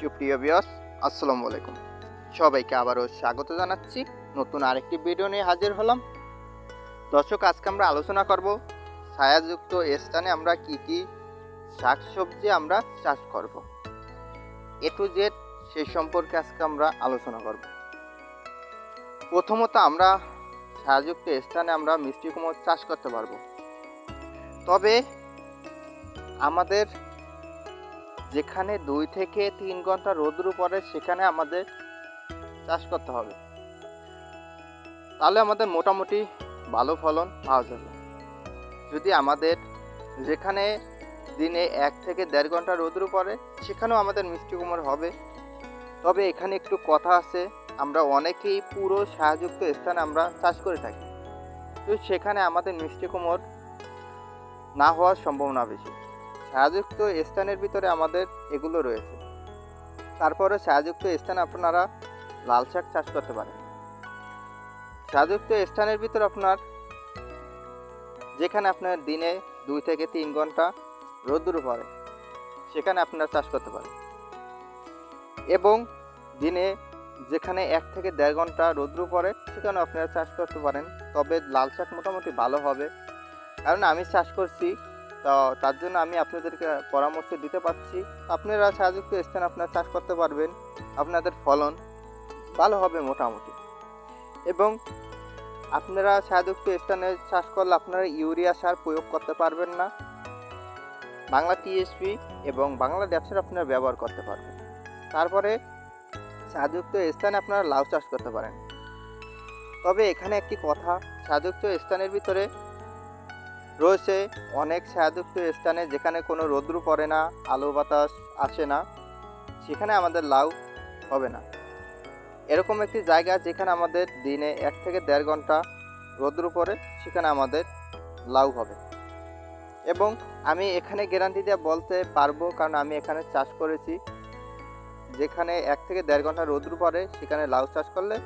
সুপ্রিয় বিয়স আসসালামু আলাইকুম। সবাইকে আবারও স্বাগত জানাচ্ছি। নতুন আরেকটি ভিডিও নিয়ে হাজির হলাম। দর্শক, আজকে আমরা আলোচনা করব ছায়াযুক্ত স্থানে আমরা কি কি শাকসবজি আমরা চাষ করব। এ টু জেড সেই সম্পর্কে আজকে আমরা আলোচনা করব। প্রথমত আমরা ছায়াযুক্ত স্থানে আমরা মিষ্টি কুমড় চাষ করতে পারব। তবে আমাদের যেখানে দুই থেকে তিন ঘণ্টা রোদ্র পরে সেখানে আমাদের চাষ করতে হবে। তাহলে আমাদের মোটামুটি ভালো ফলন পাওয়া যাবে। যদি আমাদের যেখানে দিনে এক থেকে দেড় ঘণ্টা রোদ্র পড়ে, সেখানেও আমাদের মিষ্টি কুমড় হবে। তবে এখানে একটু কথা আছে, আমরা অনেকেই পুরো সাহাযুক্ত স্থানে আমরা চাষ করে থাকি। তো সেখানে আমাদের মিষ্টি কুমড় না হওয়ার সম্ভাবনা বেশি। ছায়াযুক্ত স্থানের ভিতরে আমাদের এগুলো রয়েছে। তারপরে ছায়াযুক্ত স্থানে আপনারা লাল শাক চাষ করতে পারেন। ছায়াযুক্ত স্থানের ভিতরে আপনার যেখানে আপনার দিনে দুই থেকে তিন ঘণ্টা রোদ্দুর পড়ে, সেখানে আপনারা চাষ করতে পারেন। এবং দিনে যেখানে এক থেকে দেড় ঘণ্টা রোদ্রু পড়ে সেখানে আপনারা চাষ করতে পারেন। তবে লাল শাক মোটামুটি ভালো হবে। কারণ আমি চাষ করছি তো তার জন্য আমি আপনাদেরকে পরামর্শ দিতে পারছি। আপনারা ছায়াযুক্ত স্থানে আপনারা চাষ করতে পারবেন। আপনাদের ফলন ভালো হবে মোটামুটি। এবং আপনারা ছায়াযুক্ত স্থানে চাষ করলে আপনারা ইউরিয়া সার প্রয়োগ করতে পারবেন না। বাংলা টিএসপি এবং বাংলা ব্যবসার আপনারা ব্যবহার করতে পারবেন। তারপরে ছায়াযুক্ত স্থানে আপনারা লাউ চাষ করতে পারেন। তবে এখানে একটি কথা ছায়াযুক্ত স্থানের ভিতরে রয়েছে অনেক ছায়াযুক্ত স্থানে যেখানে কোনো রৌদ্র পড়ে না, আলো বাতাস আসে না, সেখানে আমাদের লাউ হবে না। এরকম একটি জায়গা যেখানে আমাদের দিনে এক থেকে দেড় ঘণ্টা রৌদ্র পড়ে, সেখানে আমাদের লাউ হবে। এবং আমি এখানে গ্যারান্টি দিয়ে বলতে পারব, কারণ আমি এখানে চাষ করেছি। যেখানে এক থেকে দেড় ঘণ্টা রৌদ্র পড়ে, সেখানে লাউ চাষ করলে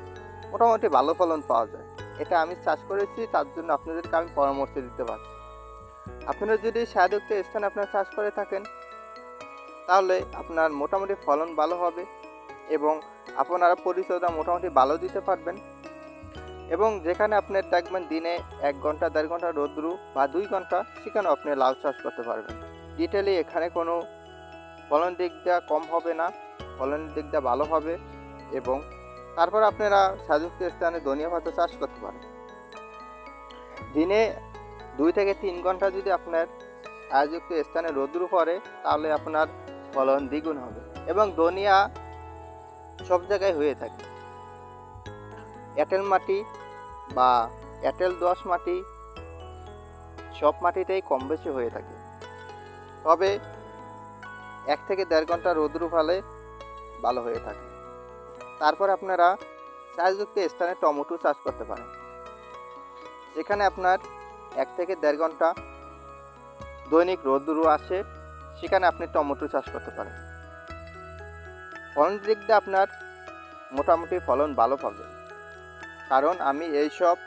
মোটামুটি ভালো ফলন পাওয়া যায়। এটা আমি চাষ করেছি, তার জন্য আপনাদেরকে আমি পরামর্শ দিতে পারছি। আপনারা যদি সায়যুক্ত স্থানে আপনার চাষ করে থাকেন, তাহলে আপনার মোটামুটি ফলন ভালো হবে এবং আপনারা পরিচর্যা মোটামুটি ভালো দিতে পারবেন। এবং যেখানে আপনি দেখবেন দিনে এক ঘণ্টা, দেড় ঘণ্টা রোদ্রু বা দুই ঘণ্টা, সেখানেও আপনি লাউ চাষ করতে পারবেন। ডিটেলি এখানে কোনো ফলন দিকটা কম হবে না ফলনের দিকটা ভালো হবে এবং তারপর আপনারা সাযুক্ত স্থানে ধনিয়া পাতা চাষ করতে পারেন দিনে দুই থেকে তিন ঘণ্টা যদি আপনার ছায়াযুক্ত স্থানে রোদ্র পড়ে, তাহলে আপনার ফলন দ্বিগুণ হবে এবং ধনিয়া সব জায়গায় হয়ে থাকে। এঁটেল মাটি বা এঁটেল দোআঁশ মাটি সব মাটিতেই কম বেশি হয়ে থাকে। তবে এক থেকে দেড় ঘণ্টা রোদ্র ফলে ভালো হয়ে থাকে। তারপর আপনারা ছায়াযুক্ত স্থানে টমেটো চাষ করতে পারেন। যেখানে আপনার এক থেকে দেড় ঘণ্টা দৈনিক রোদ্দুরু আসে, সেখানে আপনি টমেটো চাষ করতে পারেন। ফলন দিক দিয়ে আপনার মোটামুটি ফলন ভালো পাবে। কারণ আমি এই সব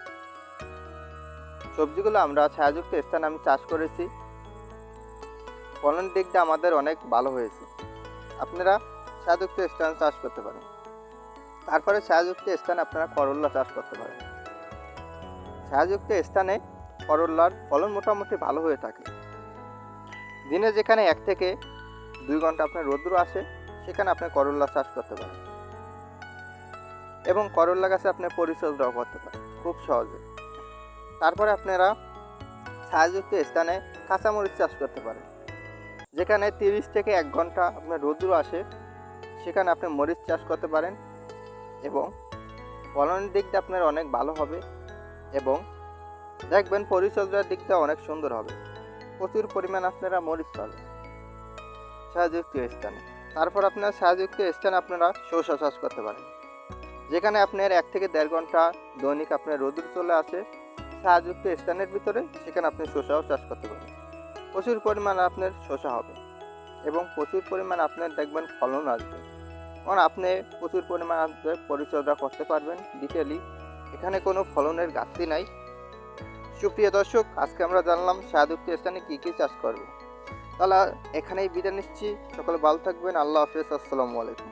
সবজিগুলো আমরা ছায়াযুক্ত স্থানে আমি চাষ করেছি। ফলন দিক দিয়ে আমাদের অনেক ভালো হয়েছে। আপনারা ছায়াযুক্ত স্থানে চাষ করতে পারেন। তারপরে ছায়াযুক্ত স্থানে আপনারা করল্লা চাষ করতে পারেন। ছায়াযুক্ত স্থানে করল্লার ফলন মোটামুটি ভালো হয়ে থাকে। দিনে যেখানে এক থেকে দুই ঘণ্টা আপনার রৌদ্র আসে, সেখানে আপনি করল্লা চাষ করতে পারেন। এবং করল্লা গাছে আপনি পরিচর্যাও করতে পারেন, খুব সহজে। তারপরে আপনারা ছায়াযুক্ত স্থানে কাঁচামরিচ চাষ করতে পারেন। যেখানে তিরিশ থেকে এক ঘণ্টা আপনার রৌদ্র আসে, সেখানে আপনি মরিচ চাষ করতে পারেন এবং ফলনের দিকটা আপনার অনেক ভালো হবে এবং দেখবেন পরিচর্যার দিকটা অনেক সুন্দর হবে। প্রচুর পরিমাণ আপনারা মরিচ পাবেন। ছায়াযুক্ত স্থানে। তারপর আপনার ছায়াযুক্ত স্থানে আপনারা শসা চাষ করতে পারেন। যেখানে আপনার এক থেকে দেড় ঘণ্টা দৈনিক আপনার রোদ্র চলে আসে। ছায়াযুক্ত স্থানের ভিতরে সেখানে আপনি শসাও চাষ করতে পারেন প্রচুর পরিমাণ আপনার শসা হবে এবং প্রচুর পরিমাণ আপনার দেখবেন ফলন আসবে। কারণ আপনি প্রচুর পরিমাণ আপনার পরিচর্যা করতে পারবেন। ডিটেলি এখানে কোনো ফলনের ঘাটতি নাই। সুপ্রিয় দর্শক, আজকে আমরা জানলাম শাহাদুক্তি স্থানে কী কী চাষ করবে। তাহলে এখানেই বিদায় নিচ্ছি। সকলে ভালো থাকবেন। আল্লাহ হাফেজ। আসসালামু আলাইকুম।